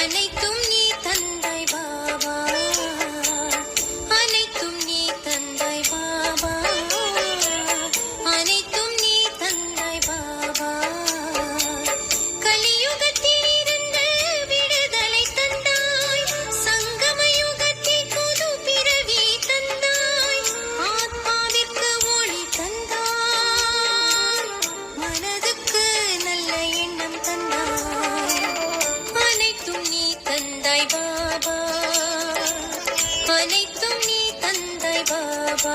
அனைத்தும் தந்தாய் பாபா. அனைத்தும் நீ தந்தாய் பாபா.